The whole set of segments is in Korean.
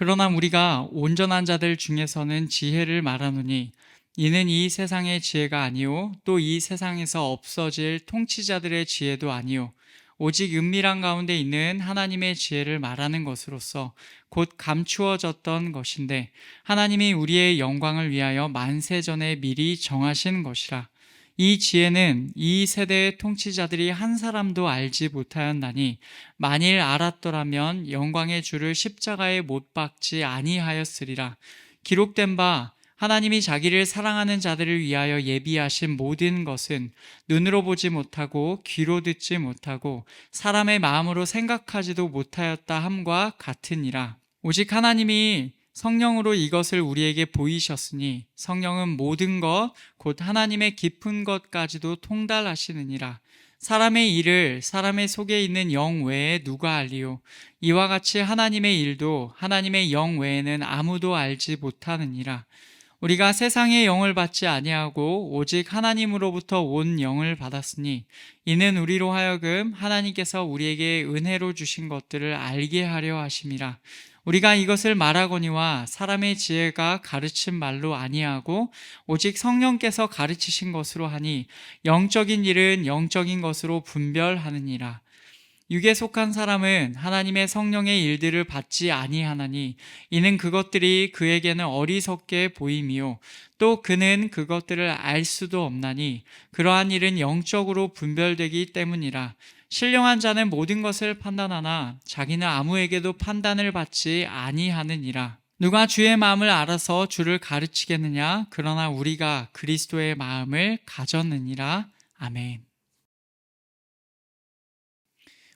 그러나 우리가 온전한 자들 중에서는 지혜를 말하노니 이는 이 세상의 지혜가 아니요 또 이 세상에서 없어질 통치자들의 지혜도 아니요 오직 은밀한 가운데 있는 하나님의 지혜를 말하는 것으로서 곧 감추어졌던 것인데 하나님이 우리의 영광을 위하여 만세 전에 미리 정하신 것이라 이 지혜는 이 세대의 통치자들이 한 사람도 알지 못하였나니 만일 알았더라면 영광의 주를 십자가에 못 박지 아니하였으리라 기록된 바 하나님이 자기를 사랑하는 자들을 위하여 예비하신 모든 것은 눈으로 보지 못하고 귀로 듣지 못하고 사람의 마음으로 생각하지도 못하였다 함과 같으니라. 오직 하나님이 성령으로 이것을 우리에게 보이셨으니 성령은 모든 것, 곧 하나님의 깊은 것까지도 통달하시느니라. 사람의 일을 사람의 속에 있는 영 외에 누가 알리요? 이와 같이 하나님의 일도 하나님의 영 외에는 아무도 알지 못하느니라. 우리가 세상의 영을 받지 아니하고 오직 하나님으로부터 온 영을 받았으니 이는 우리로 하여금 하나님께서 우리에게 은혜로 주신 것들을 알게 하려 하심이라. 우리가 이것을 말하거니와 사람의 지혜가 가르친 말로 아니하고 오직 성령께서 가르치신 것으로 하니 영적인 일은 영적인 것으로 분별하느니라. 육에 속한 사람은 하나님의 성령의 일들을 받지 아니하나니 이는 그것들이 그에게는 어리석게 보임이요 또 그는 그것들을 알 수도 없나니 그러한 일은 영적으로 분별되기 때문이라 신령한 자는 모든 것을 판단하나 자기는 아무에게도 판단을 받지 아니하느니라 누가 주의 마음을 알아서 주를 가르치겠느냐 그러나 우리가 그리스도의 마음을 가졌느니라 아멘.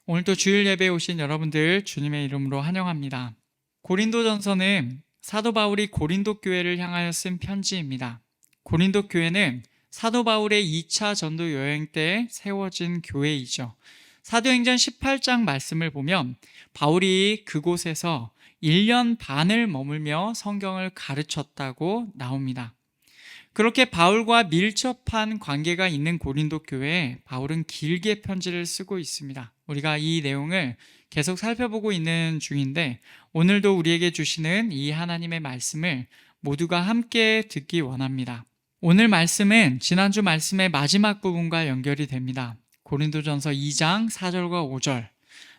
오늘도 주일 예배에 오신 여러분들 주님의 이름으로 환영합니다. 고린도전서는 사도 바울이 고린도 교회를 향하여 쓴 편지입니다. 고린도 교회는 사도 바울의 2차 전도 여행 때 세워진 교회이죠. 사도행전 18장 말씀을 보면 바울이 그곳에서 1년 반을 머물며 성경을 가르쳤다고 나옵니다. 그렇게 바울과 밀접한 관계가 있는 고린도 교회에 바울은 길게 편지를 쓰고 있습니다. 우리가 이 내용을 계속 살펴보고 있는 중인데 오늘도 우리에게 주시는 이 하나님의 말씀을 모두가 함께 듣기 원합니다. 오늘 말씀은 지난주 말씀의 마지막 부분과 연결이 됩니다. 고린도전서 2장 4절과 5절.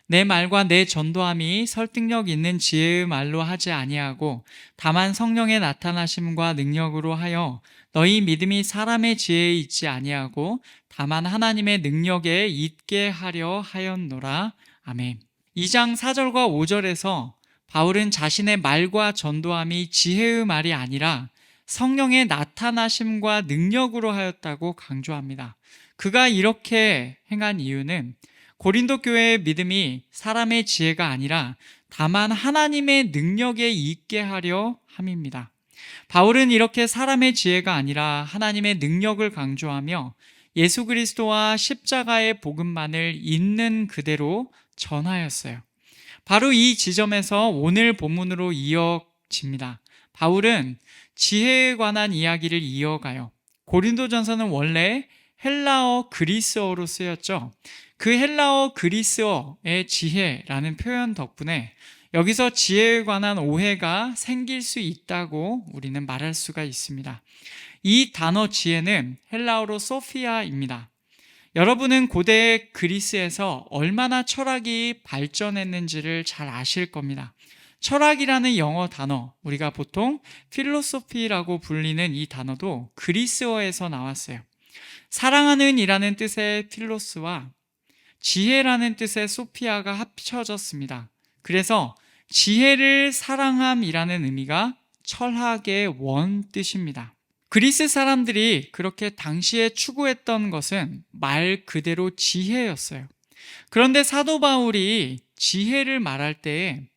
내 말과 내 전도함이 설득력 있는 지혜의 말로 하지 아니하고 다만 성령의 나타나심과 능력으로 하여 너희 믿음이 사람의 지혜에 있지 아니하고 다만 하나님의 능력에 있게 하려 하였노라. 아멘. 2장 4절과 5절에서 바울은 자신의 말과 전도함이 지혜의 말이 아니라 성령의 나타나심과 능력으로 하였다고 강조합니다. 그가 이렇게 행한 이유는 고린도 교회의 믿음이 사람의 지혜가 아니라 다만 하나님의 능력에 있게 하려 함입니다. 바울은 이렇게 사람의 지혜가 아니라 하나님의 능력을 강조하며 예수 그리스도와 십자가의 복음만을 있는 그대로 전하였어요. 바로 이 지점에서 오늘 본문으로 이어집니다. 바울은 지혜에 관한 이야기를 이어가요. 고린도전서는 원래 헬라어 그리스어로 쓰였죠. 그 헬라어 그리스어의 지혜라는 표현 덕분에 여기서 지혜에 관한 오해가 생길 수 있다고 우리는 말할 수가 있습니다. 이 단어 지혜는 헬라어로 소피아입니다. 여러분은 고대 그리스에서 얼마나 철학이 발전했는지를 잘 아실 겁니다. 철학이라는 영어 단어, 우리가 보통 필로소피라고 불리는 이 단어도 그리스어에서 나왔어요. 사랑하는 이라는 뜻의 필로스와 지혜라는 뜻의 소피아가 합쳐졌습니다. 그래서 지혜를 사랑함이라는 의미가 철학의 원 뜻입니다. 그리스 사람들이 그렇게 당시에 추구했던 것은 말 그대로 지혜였어요. 그런데 사도 바울이 지혜를 말할 때에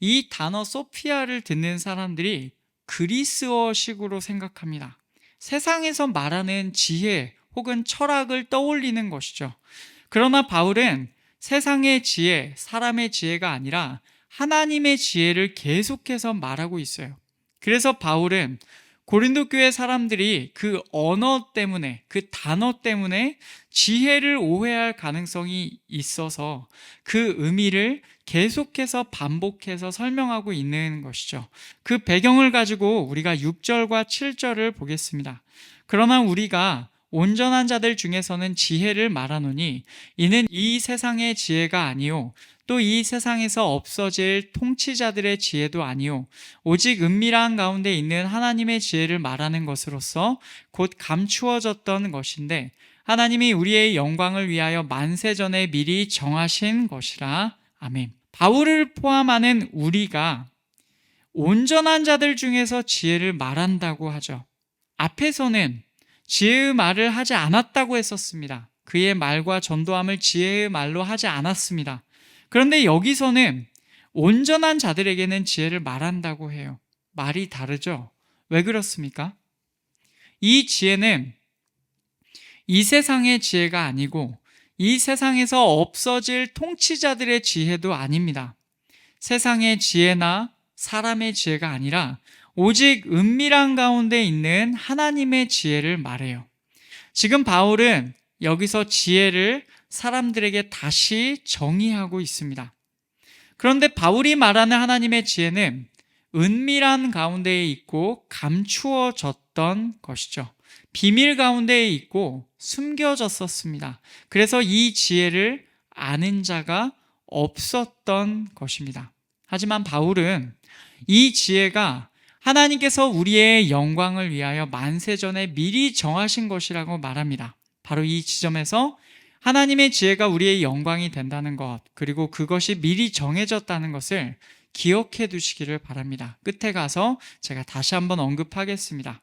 이 단어 소피아를 듣는 사람들이 그리스어식으로 생각합니다. 세상에서 말하는 지혜 혹은 철학을 떠올리는 것이죠. 그러나 바울은 세상의 지혜, 사람의 지혜가 아니라 하나님의 지혜를 계속해서 말하고 있어요. 그래서 바울은 고린도 교회 사람들이 그 언어 때문에, 그 단어 때문에 지혜를 오해할 가능성이 있어서 그 의미를 계속해서 반복해서 설명하고 있는 것이죠. 그 배경을 가지고 우리가 6절과 7절을 보겠습니다. 그러나 우리가 온전한 자들 중에서는 지혜를 말하노니 이는 이 세상의 지혜가 아니요 또 이 세상에서 없어질 통치자들의 지혜도 아니요 오직 은밀한 가운데 있는 하나님의 지혜를 말하는 것으로서 곧 감추어졌던 것인데 하나님이 우리의 영광을 위하여 만세 전에 미리 정하신 것이라 아멘. 바울을 포함하는 우리가 온전한 자들 중에서 지혜를 말한다고 하죠. 앞에서는 지혜의 말을 하지 않았다고 했었습니다. 그의 말과 전도함을 지혜의 말로 하지 않았습니다. 그런데 여기서는 온전한 자들에게는 지혜를 말한다고 해요. 말이 다르죠? 왜 그렇습니까? 이 지혜는 이 세상의 지혜가 아니고 이 세상에서 없어질 통치자들의 지혜도 아닙니다. 세상의 지혜나 사람의 지혜가 아니라 오직 은밀한 가운데 있는 하나님의 지혜를 말해요. 지금 바울은 여기서 지혜를 사람들에게 다시 정의하고 있습니다. 그런데 바울이 말하는 하나님의 지혜는 은밀한 가운데에 있고 감추어졌던 것이죠. 비밀 가운데에 있고 숨겨졌었습니다. 그래서 이 지혜를 아는 자가 없었던 것입니다. 하지만 바울은 이 지혜가 하나님께서 우리의 영광을 위하여 만세전에 미리 정하신 것이라고 말합니다. 바로 이 지점에서 하나님의 지혜가 우리의 영광이 된다는 것, 그리고 그것이 미리 정해졌다는 것을 기억해 두시기를 바랍니다. 끝에 가서 제가 다시 한번 언급하겠습니다.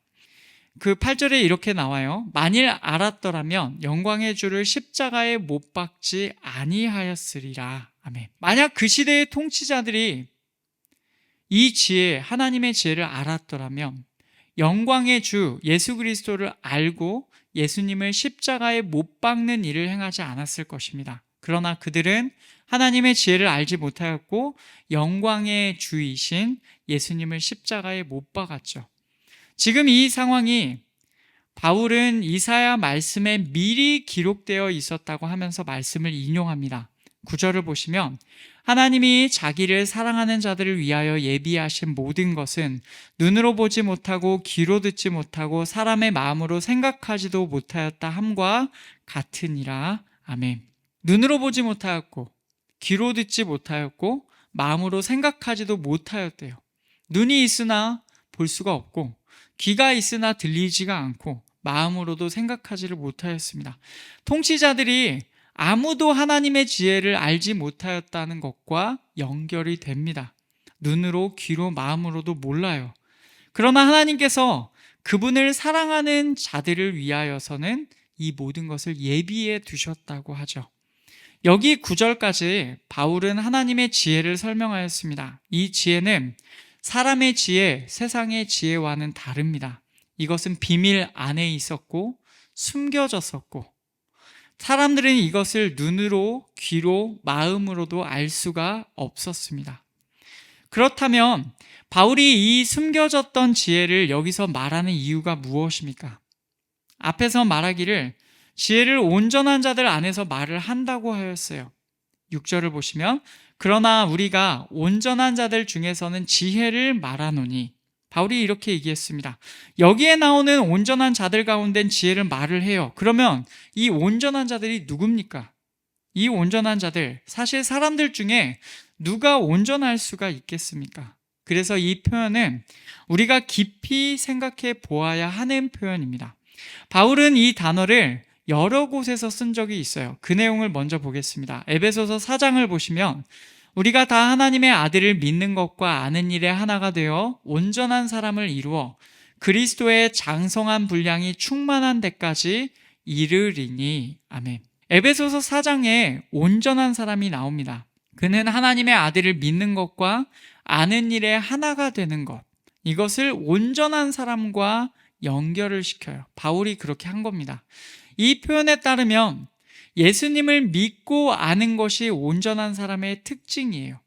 그 8절에 이렇게 나와요. 만일 알았더라면 영광의 주를 십자가에 못 박지 아니하였으리라. 아멘. 만약 그 시대의 통치자들이 이 지혜, 하나님의 지혜를 알았더라면 영광의 주 예수 그리스도를 알고 예수님을 십자가에 못 박는 일을 행하지 않았을 것입니다. 그러나 그들은 하나님의 지혜를 알지 못하였고 영광의 주이신 예수님을 십자가에 못 박았죠. 지금 이 상황이 바울은 이사야 말씀에 미리 기록되어 있었다고 하면서 말씀을 인용합니다. 구절을 보시면 하나님이 자기를 사랑하는 자들을 위하여 예비하신 모든 것은 눈으로 보지 못하고 귀로 듣지 못하고 사람의 마음으로 생각하지도 못하였다 함과 같으니라. 아멘. 눈으로 보지 못하였고 귀로 듣지 못하였고 마음으로 생각하지도 못하였대요. 눈이 있으나 볼 수가 없고 귀가 있으나 들리지가 않고 마음으로도 생각하지를 못하였습니다. 통치자들이 아무도 하나님의 지혜를 알지 못하였다는 것과 연결이 됩니다. 눈으로, 귀로, 마음으로도 몰라요. 그러나 하나님께서 그분을 사랑하는 자들을 위하여서는 이 모든 것을 예비해 두셨다고 하죠. 여기 9절까지 바울은 하나님의 지혜를 설명하였습니다. 이 지혜는 사람의 지혜, 세상의 지혜와는 다릅니다. 이것은 비밀 안에 있었고 숨겨졌었고 사람들은 이것을 눈으로, 귀로, 마음으로도 알 수가 없었습니다. 그렇다면 바울이 이 숨겨졌던 지혜를 여기서 말하는 이유가 무엇입니까? 앞에서 말하기를 지혜를 온전한 자들 안에서 말을 한다고 하였어요. 6절을 보시면 그러나 우리가 온전한 자들 중에서는 지혜를 말하노니 바울이 이렇게 얘기했습니다. 여기에 나오는 온전한 자들 가운데 지혜를 말을 해요. 그러면 이 온전한 자들이 누굽니까? 이 온전한 자들, 사실 사람들 중에 누가 온전할 수가 있겠습니까? 그래서 이 표현은 우리가 깊이 생각해 보아야 하는 표현입니다. 바울은 이 단어를 여러 곳에서 쓴 적이 있어요. 그 내용을 먼저 보겠습니다. 에베소서 4장을 보시면 우리가 다 하나님의 아들을 믿는 것과 아는 일에 하나가 되어 온전한 사람을 이루어 그리스도의 장성한 분량이 충만한 데까지 이르리니 아멘. 에베소서 4장에 온전한 사람이 나옵니다. 그는 하나님의 아들을 믿는 것과 아는 일에 하나가 되는 것. 이것을 온전한 사람과 연결을 시켜요. 바울이 그렇게 한 겁니다. 이 표현에 따르면 예수님을 믿고 아는 것이 온전한 사람의 특징이에요.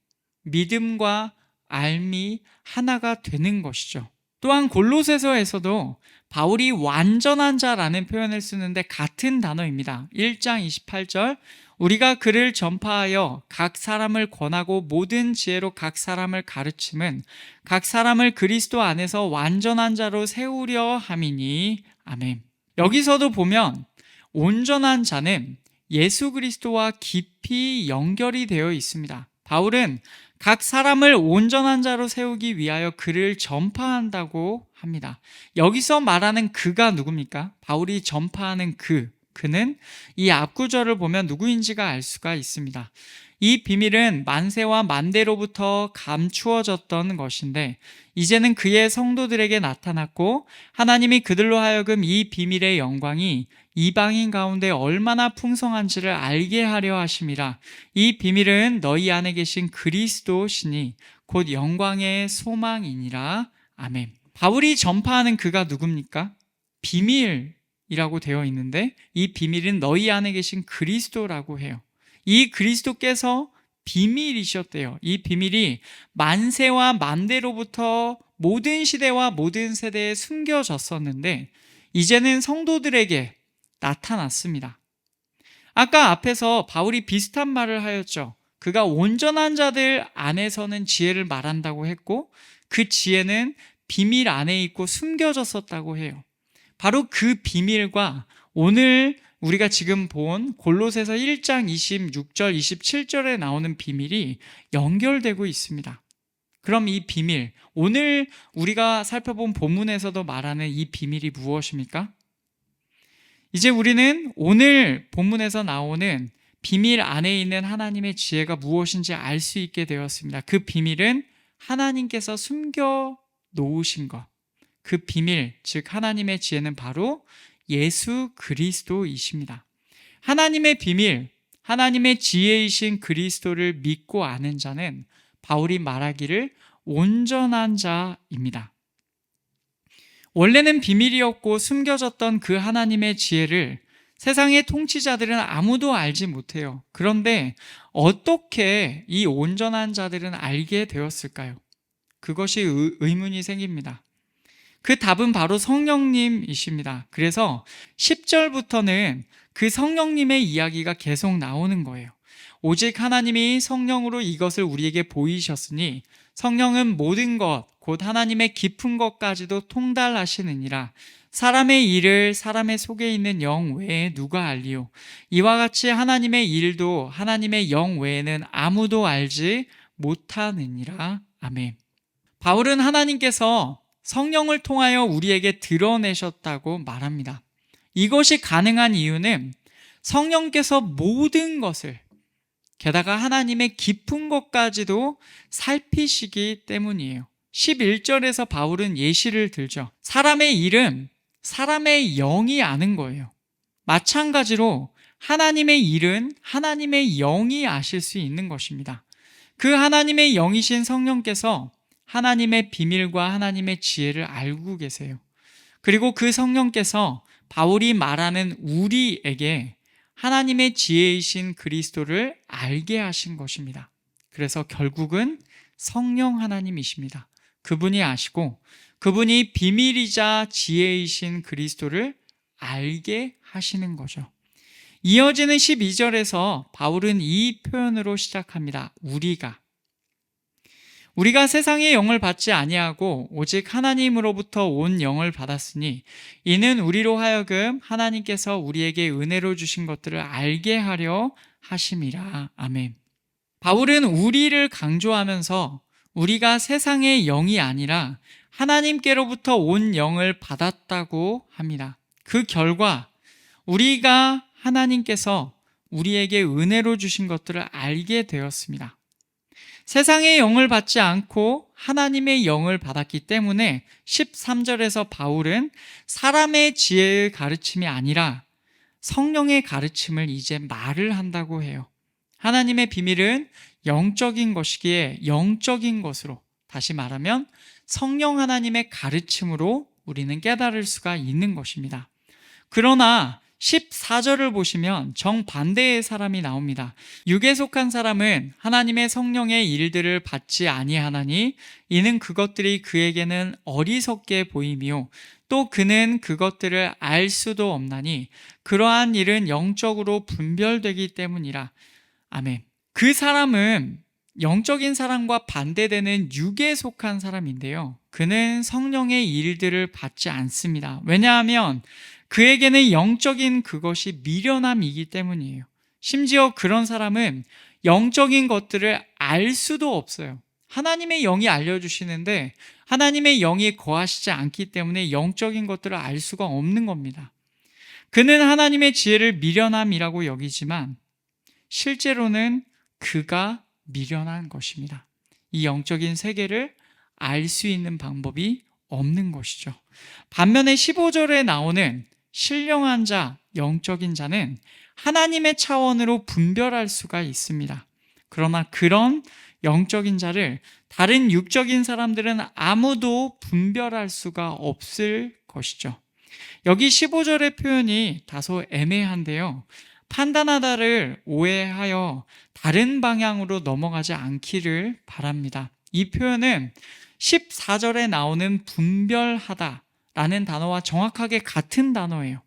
믿음과 알미 하나가 되는 것이죠. 또한 골로새서에서도 바울이 완전한 자라는 표현을 쓰는데 같은 단어입니다. 1장 28절 우리가 그를 전파하여 각 사람을 권하고 모든 지혜로 각 사람을 가르침은 각 사람을 그리스도 안에서 완전한 자로 세우려 함이니 아멘. 여기서도 보면 온전한 자는 예수 그리스도와 깊이 연결이 되어 있습니다. 바울은 각 사람을 온전한 자로 세우기 위하여 그를 전파한다고 합니다. 여기서 말하는 그가 누굽니까? 바울이 전파하는 그, 그는 이 앞구절을 보면 누구인지가 알 수가 있습니다. 이 비밀은 만세와 만대로부터 감추어졌던 것인데 이제는 그의 성도들에게 나타났고 하나님이 그들로 하여금 이 비밀의 영광이 이방인 가운데 얼마나 풍성한지를 알게 하려 하심이라 이 비밀은 너희 안에 계신 그리스도시니 곧 영광의 소망이니라 아멘. 바울이 전파하는 그가 누굽니까? 비밀 이라고 되어 있는데 이 비밀은 너희 안에 계신 그리스도라고 해요. 이 그리스도께서 비밀이셨대요. 이 비밀이 만세와 만대로부터 모든 시대와 모든 세대에 숨겨졌었는데 이제는 성도들에게 나타났습니다. 아까 앞에서 바울이 비슷한 말을 하였죠. 그가 온전한 자들 안에서는 지혜를 말한다고 했고 그 지혜는 비밀 안에 있고 숨겨졌었다고 해요. 바로 그 비밀과 오늘 우리가 지금 본 골로새서 1장 26절, 27절에 나오는 비밀이 연결되고 있습니다. 그럼 이 비밀, 오늘 우리가 살펴본 본문에서도 말하는 이 비밀이 무엇입니까? 이제 우리는 오늘 본문에서 나오는 비밀 안에 있는 하나님의 지혜가 무엇인지 알 수 있게 되었습니다. 그 비밀은 하나님께서 숨겨 놓으신 것. 그 비밀, 즉 하나님의 지혜는 바로 예수 그리스도이십니다. 하나님의 비밀, 하나님의 지혜이신 그리스도를 믿고 아는 자는 바울이 말하기를 온전한 자입니다. 원래는 비밀이었고 숨겨졌던 그 하나님의 지혜를 세상의 통치자들은 아무도 알지 못해요. 그런데 어떻게 이 온전한 자들은 알게 되었을까요? 그것이 의문이 생깁니다. 그 답은 바로 성령님이십니다. 그래서 10절부터는 그 성령님의 이야기가 계속 나오는 거예요. 오직 하나님이 성령으로 이것을 우리에게 보이셨으니 성령은 모든 것, 곧 하나님의 깊은 것까지도 통달하시느니라. 사람의 일을 사람의 속에 있는 영 외에 누가 알리요? 이와 같이 하나님의 일도 하나님의 영 외에는 아무도 알지 못하느니라. 아멘. 바울은 하나님께서 성령을 통하여 우리에게 드러내셨다고 말합니다. 이것이 가능한 이유는 성령께서 모든 것을 게다가 하나님의 깊은 것까지도 살피시기 때문이에요. 11절에서 바울은 예시를 들죠. 사람의 일은 사람의 영이 아는 거예요. 마찬가지로 하나님의 일은 하나님의 영이 아실 수 있는 것입니다. 그 하나님의 영이신 성령께서 하나님의 비밀과 하나님의 지혜를 알고 계세요. 그리고 그 성령께서 바울이 말하는 우리에게 하나님의 지혜이신 그리스도를 알게 하신 것입니다. 그래서 결국은 성령 하나님이십니다. 그분이 아시고 그분이 비밀이자 지혜이신 그리스도를 알게 하시는 거죠. 이어지는 12절에서 바울은 이 표현으로 시작합니다. 우리가 우리가 세상의 영을 받지 아니하고 오직 하나님으로부터 온 영을 받았으니 이는 우리로 하여금 하나님께서 우리에게 은혜로 주신 것들을 알게 하려 하심이라. 아멘. 바울은 우리를 강조하면서 우리가 세상의 영이 아니라 하나님께로부터 온 영을 받았다고 합니다. 그 결과 우리가 하나님께서 우리에게 은혜로 주신 것들을 알게 되었습니다. 세상의 영을 받지 않고 하나님의 영을 받았기 때문에 13절에서 바울은 사람의 지혜의 가르침이 아니라 성령의 가르침을 이제 말을 한다고 해요. 하나님의 비밀은 영적인 것이기에 영적인 것으로 다시 말하면 성령 하나님의 가르침으로 우리는 깨달을 수가 있는 것입니다. 그러나 14절을 보시면 정반대의 사람이 나옵니다. 육에 속한 사람은 하나님의 성령의 일들을 받지 아니하나니 이는 그것들이 그에게는 어리석게 보이며 또 그는 그것들을 알 수도 없나니 그러한 일은 영적으로 분별되기 때문이라. 아멘. 그 사람은 영적인 사람과 반대되는 육에 속한 사람인데요. 그는 성령의 일들을 받지 않습니다. 왜냐하면 그에게는 영적인 그것이 미련함이기 때문이에요. 심지어 그런 사람은 영적인 것들을 알 수도 없어요. 하나님의 영이 알려주시는데 하나님의 영이 거하시지 않기 때문에 영적인 것들을 알 수가 없는 겁니다. 그는 하나님의 지혜를 미련함이라고 여기지만 실제로는 그가 미련한 것입니다. 이 영적인 세계를 알 수 있는 방법이 없는 것이죠. 반면에 15절에 나오는 신령한 자, 영적인 자는 하나님의 차원으로 분별할 수가 있습니다. 그러나 그런 영적인 자를 다른 육적인 사람들은 아무도 분별할 수가 없을 것이죠. 여기 15절의 표현이 다소 애매한데요. 판단하다를 오해하여 다른 방향으로 넘어가지 않기를 바랍니다. 이 표현은 14절에 나오는 분별하다 라는 단어와 정확하게 같은 단어예요.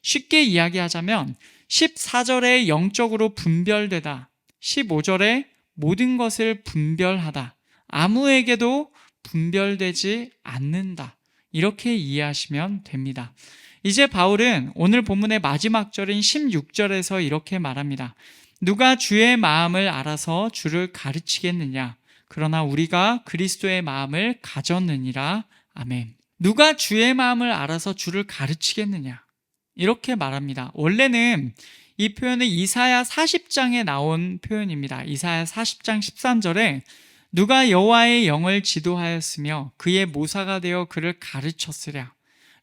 쉽게 이야기하자면 14절에 영적으로 분별되다, 15절에 모든 것을 분별하다, 아무에게도 분별되지 않는다. 이렇게 이해하시면 됩니다. 이제 바울은 오늘 본문의 마지막 절인 16절에서 이렇게 말합니다. 누가 주의 마음을 알아서 주를 가르치겠느냐? 그러나 우리가 그리스도의 마음을 가졌느니라. 아멘. 누가 주의 마음을 알아서 주를 가르치겠느냐? 이렇게 말합니다. 원래는 이 표현은 이사야 40장에 나온 표현입니다. 이사야 40장 13절에 누가 여호와의 영을 지도하였으며 그의 모사가 되어 그를 가르쳤으랴.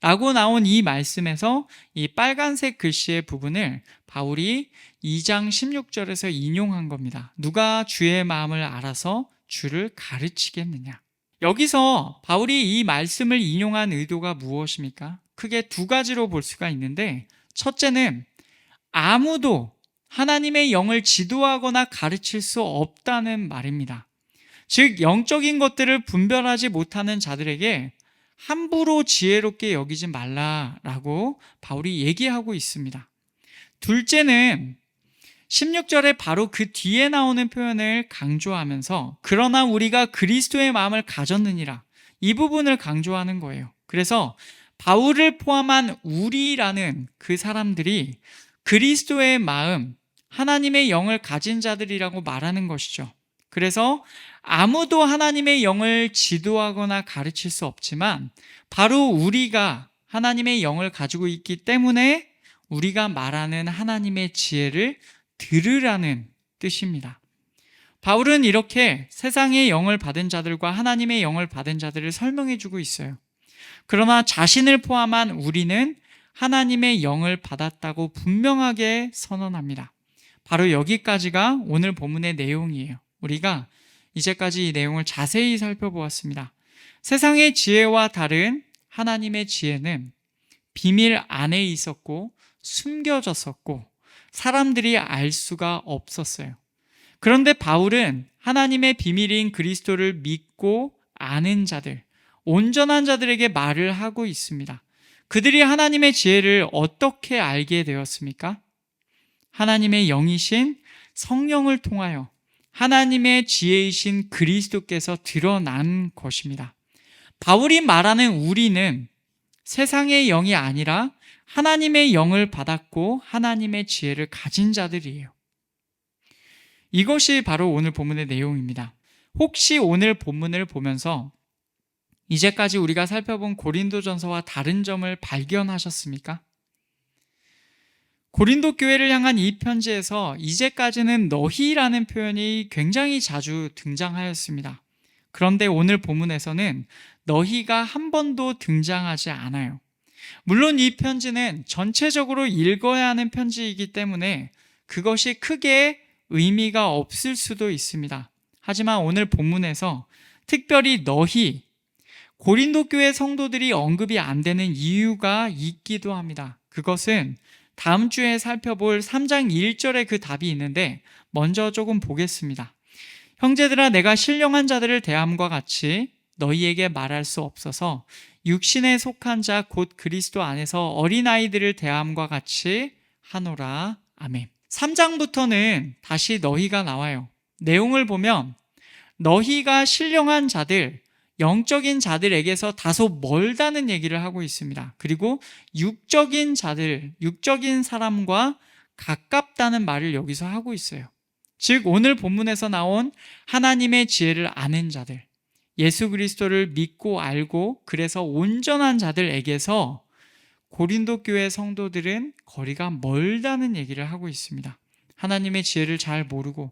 라고 나온 이 말씀에서 이 빨간색 글씨의 부분을 바울이 2장 16절에서 인용한 겁니다. 누가 주의 마음을 알아서 주를 가르치겠느냐. 여기서 바울이 이 말씀을 인용한 의도가 무엇입니까? 크게 두 가지로 볼 수가 있는데, 첫째는 아무도 하나님의 영을 지도하거나 가르칠 수 없다는 말입니다. 즉, 영적인 것들을 분별하지 못하는 자들에게 함부로 지혜롭게 여기지 말라라고 바울이 얘기하고 있습니다. 둘째는 16절에 바로 그 뒤에 나오는 표현을 강조하면서 그러나 우리가 그리스도의 마음을 가졌느니라 이 부분을 강조하는 거예요. 그래서 바울을 포함한 우리라는 그 사람들이 그리스도의 마음, 하나님의 영을 가진 자들이라고 말하는 것이죠. 그래서 아무도 하나님의 영을 지도하거나 가르칠 수 없지만 바로 우리가 하나님의 영을 가지고 있기 때문에 우리가 말하는 하나님의 지혜를 들으라는 뜻입니다. 바울은 이렇게 세상의 영을 받은 자들과 하나님의 영을 받은 자들을 설명해 주고 있어요. 그러나 자신을 포함한 우리는 하나님의 영을 받았다고 분명하게 선언합니다. 바로 여기까지가 오늘 본문의 내용이에요. 우리가 이제까지 이 내용을 자세히 살펴보았습니다. 세상의 지혜와 다른 하나님의 지혜는 비밀 안에 있었고 숨겨졌었고 사람들이 알 수가 없었어요. 그런데 바울은 하나님의 비밀인 그리스도를 믿고 아는 자들, 온전한 자들에게 말을 하고 있습니다. 그들이 하나님의 지혜를 어떻게 알게 되었습니까? 하나님의 영이신 성령을 통하여 하나님의 지혜이신 그리스도께서 드러난 것입니다. 바울이 말하는 우리는 세상의 영이 아니라 하나님의 영을 받았고 하나님의 지혜를 가진 자들이에요. 이것이 바로 오늘 본문의 내용입니다. 혹시 오늘 본문을 보면서 이제까지 우리가 살펴본 고린도전서와 다른 점을 발견하셨습니까? 고린도 교회를 향한 이 편지에서 이제까지는 너희라는 표현이 굉장히 자주 등장하였습니다. 그런데 오늘 본문에서는 너희가 한 번도 등장하지 않아요. 물론 이 편지는 전체적으로 읽어야 하는 편지이기 때문에 그것이 크게 의미가 없을 수도 있습니다. 하지만 오늘 본문에서 특별히 너희, 고린도 교회 성도들이 언급이 안 되는 이유가 있기도 합니다. 그것은 다음 주에 살펴볼 3장 1절에 그 답이 있는데 먼저 조금 보겠습니다. 형제들아 내가 신령한 자들을 대함과 같이 너희에게 말할 수 없어서 육신에 속한 자 곧 그리스도 안에서 어린아이들을 대함과 같이 하노라. 아멘. 3장부터는 다시 너희가 나와요. 내용을 보면 너희가 신령한 자들, 영적인 자들에게서 다소 멀다는 얘기를 하고 있습니다. 그리고 육적인 자들, 육적인 사람과 가깝다는 말을 여기서 하고 있어요. 즉, 오늘 본문에서 나온 하나님의 지혜를 아는 자들, 예수 그리스도를 믿고 알고 그래서 온전한 자들에게서 고린도 교회 성도들은 거리가 멀다는 얘기를 하고 있습니다. 하나님의 지혜를 잘 모르고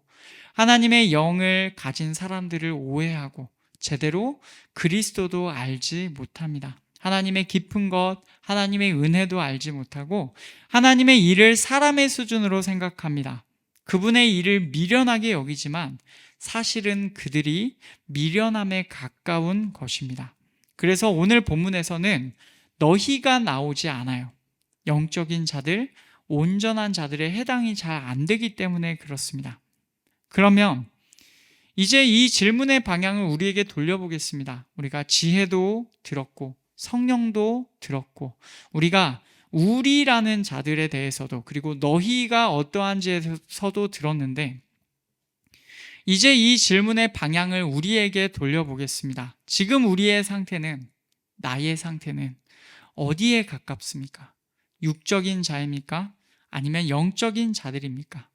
하나님의 영을 가진 사람들을 오해하고 제대로 그리스도도 알지 못합니다. 하나님의 깊은 것, 하나님의 은혜도 알지 못하고 하나님의 일을 사람의 수준으로 생각합니다. 그분의 일을 미련하게 여기지만 사실은 그들이 미련함에 가까운 것입니다. 그래서 오늘 본문에서는 너희가 나오지 않아요. 영적인 자들, 온전한 자들의 해당이 잘 안 되기 때문에 그렇습니다. 그러면 이제 이 질문의 방향을 우리에게 돌려보겠습니다. 우리가 지혜도 들었고, 성령도 들었고, 우리가 우리라는 자들에 대해서도, 그리고 너희가 어떠한지에서도 들었는데, 이제 이 질문의 방향을 우리에게 돌려보겠습니다. 지금 우리의 상태는, 나의 상태는 어디에 가깝습니까? 육적인 자입니까? 아니면 영적인 자들입니까?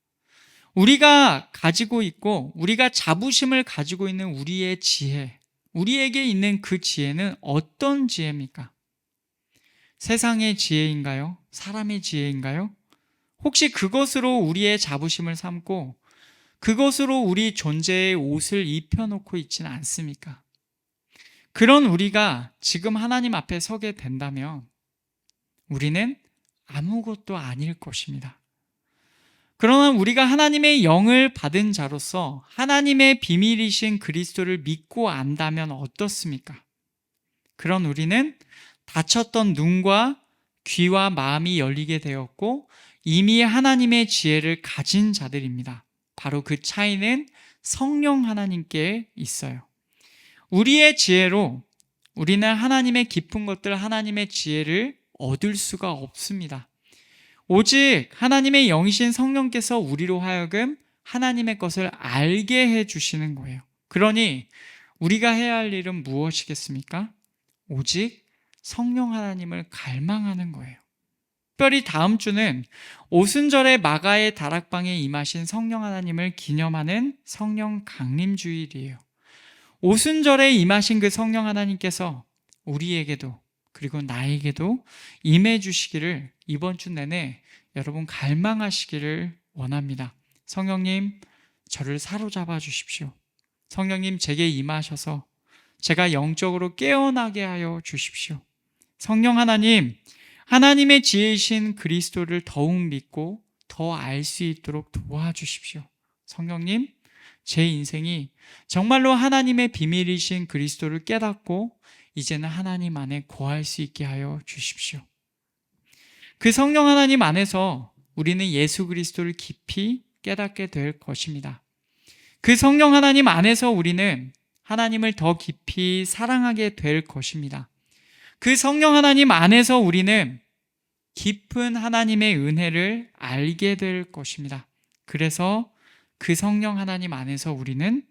우리가 가지고 있고 우리가 자부심을 가지고 있는 우리의 지혜, 우리에게 있는 그 지혜는 어떤 지혜입니까? 세상의 지혜인가요? 사람의 지혜인가요? 혹시 그것으로 우리의 자부심을 삼고 그것으로 우리 존재의 옷을 입혀놓고 있지는 않습니까? 그런 우리가 지금 하나님 앞에 서게 된다면 우리는 아무것도 아닐 것입니다. 그러나 우리가 하나님의 영을 받은 자로서 하나님의 비밀이신 그리스도를 믿고 안다면 어떻습니까? 그런 우리는 닫혔던 눈과 귀와 마음이 열리게 되었고 이미 하나님의 지혜를 가진 자들입니다. 바로 그 차이는 성령 하나님께 있어요. 우리의 지혜로 우리는 하나님의 깊은 것들, 하나님의 지혜를 얻을 수가 없습니다. 오직 하나님의 영이신 성령께서 우리로 하여금 하나님의 것을 알게 해 주시는 거예요. 그러니 우리가 해야 할 일은 무엇이겠습니까? 오직 성령 하나님을 갈망하는 거예요. 특별히 다음 주는 오순절에 마가의 다락방에 임하신 성령 하나님을 기념하는 성령 강림 주일이에요. 오순절에 임하신 그 성령 하나님께서 우리에게도 그리고 나에게도 임해 주시기를 이번 주 내내 여러분 갈망하시기를 원합니다. 성령님, 저를 사로잡아 주십시오. 성령님, 제게 임하셔서 제가 영적으로 깨어나게 하여 주십시오. 성령 하나님, 하나님의 지혜이신 그리스도를 더욱 믿고 더 알 수 있도록 도와주십시오. 성령님, 제 인생이 정말로 하나님의 비밀이신 그리스도를 깨닫고 이제는 하나님 안에 거할 수 있게 하여 주십시오. 그 성령 하나님 안에서 우리는 예수 그리스도를 깊이 깨닫게 될 것입니다. 그 성령 하나님 안에서 우리는 하나님을 더 깊이 사랑하게 될 것입니다. 그 성령 하나님 안에서 우리는 깊은 하나님의 은혜를 알게 될 것입니다. 그래서 그 성령 하나님 안에서 우리는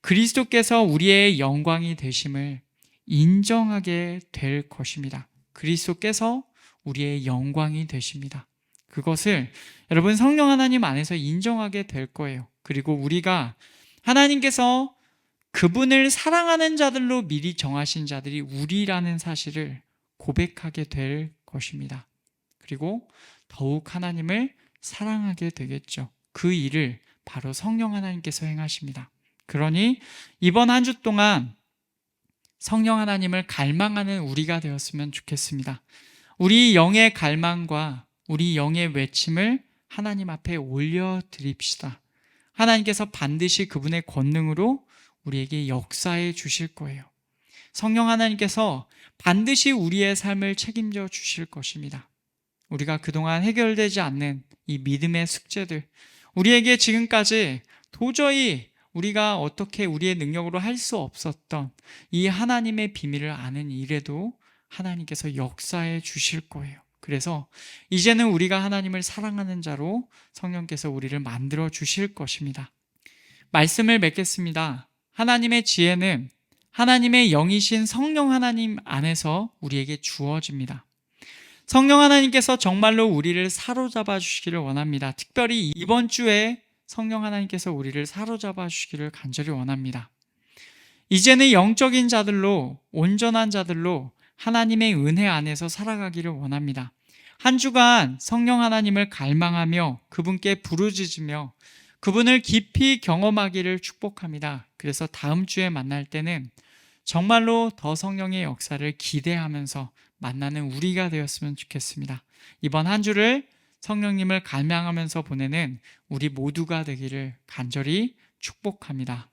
그리스도께서 우리의 영광이 되심을 인정하게 될 것입니다. 그리스도께서 우리의 영광이 되십니다. 그것을 여러분 성령 하나님 안에서 인정하게 될 거예요. 그리고 우리가 하나님께서 그분을 사랑하는 자들로 미리 정하신 자들이 우리라는 사실을 고백하게 될 것입니다. 그리고 더욱 하나님을 사랑하게 되겠죠. 그 일을 바로 성령 하나님께서 행하십니다. 그러니 이번 한 주 동안 성령 하나님을 갈망하는 우리가 되었으면 좋겠습니다. 우리 영의 갈망과 우리 영의 외침을 하나님 앞에 올려드립시다. 하나님께서 반드시 그분의 권능으로 우리에게 역사해 주실 거예요. 성령 하나님께서 반드시 우리의 삶을 책임져 주실 것입니다. 우리가 그동안 해결되지 않는 이 믿음의 숙제들, 우리에게 지금까지 도저히 우리가 어떻게 우리의 능력으로 할 수 없었던 이 하나님의 비밀을 아는 일에도 하나님께서 역사해 주실 거예요. 그래서 이제는 우리가 하나님을 사랑하는 자로 성령께서 우리를 만들어 주실 것입니다. 말씀을 맺겠습니다. 하나님의 지혜는 하나님의 영이신 성령 하나님 안에서 우리에게 주어집니다. 성령 하나님께서 정말로 우리를 사로잡아 주시기를 원합니다. 특별히 이번 주에 성령 하나님께서 우리를 사로잡아 주시기를 간절히 원합니다. 이제는 영적인 자들로 온전한 자들로 하나님의 은혜 안에서 살아가기를 원합니다. 한 주간 성령 하나님을 갈망하며 그분께 부르짖으며 그분을 깊이 경험하기를 축복합니다. 그래서 다음 주에 만날 때는 정말로 더 성령의 역사를 기대하면서 만나는 우리가 되었으면 좋겠습니다. 이번 한 주를 성령님을 갈망하면서 보내는 우리 모두가 되기를 간절히 축복합니다.